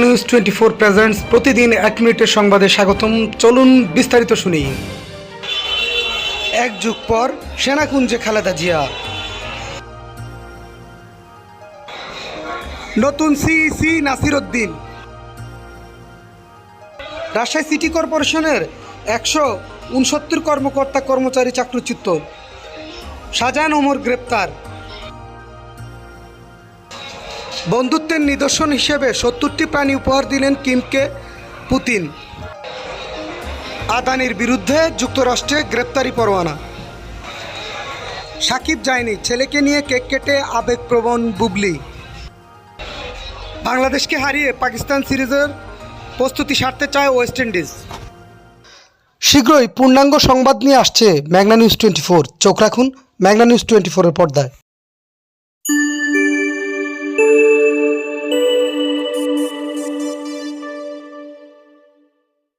News twenty four presents প্রতিদিন এক মিনিটের সংবাদে স্বাগতম। চলুন বিস্তারিত শুনি। এক যুগ পর সেনাকুঞ্জে খালেদা জিয়া। নতুন সিইসি নাসির উদ্দিন রাজশাহী সিটি কর্পোরেশনের একশো উনসত্তর কর্মকর্তা কর্মচারী চাকরিচ্যুত। শাহজাহান ওমর গ্রেপ্তার। বন্ধুত্বের নিদর্শন হিসেবে সত্তরটি প্রাণী উপহার দিলেন কিমকে পুতিন। আদানির বিরুদ্ধে যুক্তরাষ্ট্রে গ্রেপ্তারি পরোয়ানা। সাকিব যায়নি ছেলেকে নিয়ে কেক কেটে আবেগপ্রবণ বুবলি। বাংলাদেশকে হারিয়ে পাকিস্তান সিরিজের প্রস্তুতি সারতে চায় ওয়েস্ট ইন্ডিজ। শীঘ্রই পূর্ণাঙ্গ সংবাদ নিয়ে আসছে ম্যাগনা নিউজ টোয়েন্টি ফোর। চোখ রাখুন ম্যাগনা নিউজ টোয়েন্টি ফোরের পর্দায়।